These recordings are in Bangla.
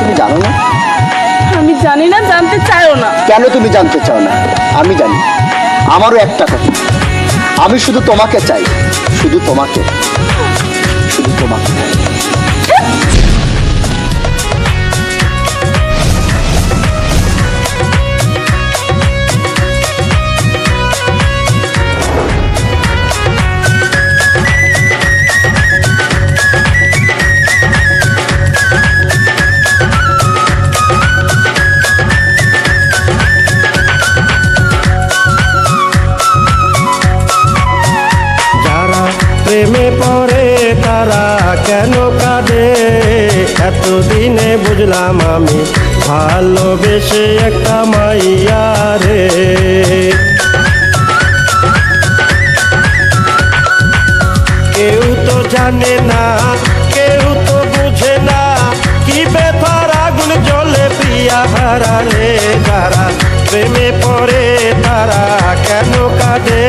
তুমি জানো না? আমি জানি না জানতে চাইও না। কেন তুমি জানতে চাও না? আমি জানি। আমারও একটা কথা। আমি শুধু তোমাকে চাই। শুধু তোমাকে। শুধু তোমাকে। প্রেমে পড়ে তারা কেন কাঁদে? এতদিনে বুঝলাম আমি ভালোবেসে একটা মাইয়া রে। কেউ তো জানে না, কেউ তো বুঝে না কি বেথার আগুন জ্বলে প্রিয়া হারালে যারা প্রেমে পড়ে তারা কেন কাঁদে?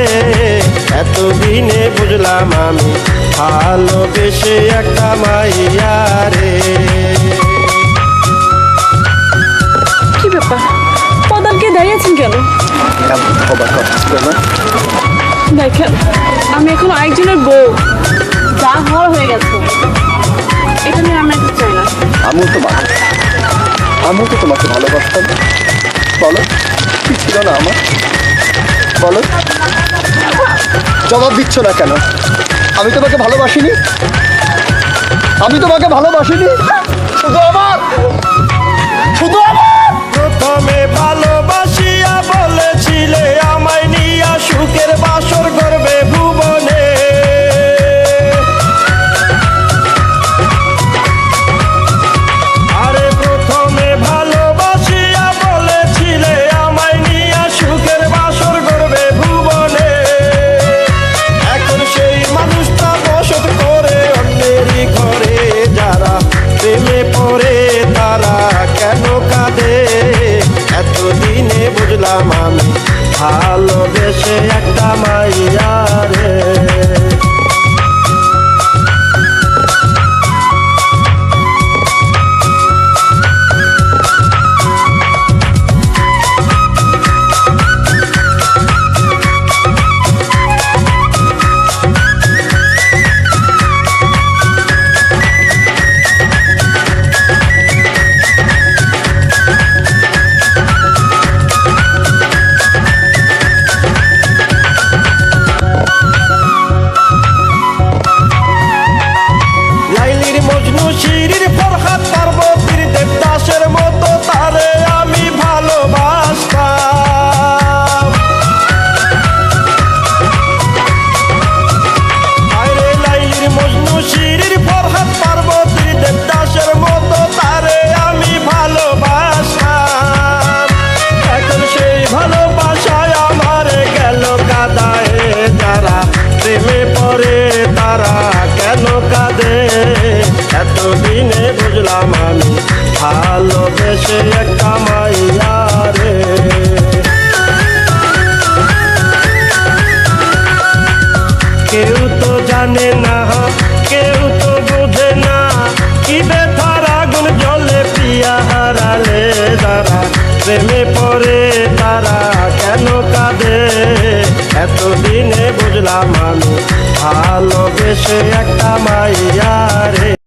এতদিনে বুঝলাম আমি ভালোবেসে একটা মাইয়া রে। কি ব্যাপার? পদালকে দাঁড়িয়েছেন কেন? দেখেন আমি এখন আরেকজনের বউ। যা হওয়ার হয়ে গেছে। এটা নিয়ে আমি একটু চাই না। আমিও তো বাবা আমিও তো তোমাকে ভালোবাসতাম। বলো কি ছিল না আমার? বলো। জবাব দিচ্ছ না কেন? আমি তোমাকে ভালোবাসিনি। আমি তোমাকে ভালোবাসিনি। শুধু আমার। শুধু আমার। প্রথমে ভালোবাসিয়া ভালোবেসে একটা মাইয়া রে। ভালোবেসে একটা মাইয়া কেউ তো জানে না, কেউ তো বোঝে না, কি ব্যথার আগুন জলে পিয়া হারালে তারা প্রেমে পড়ে, তারা কেন কাঁদে? এতদিনে বুঝলাম আমি, ভালোবেসে একটা মাইয়া রে।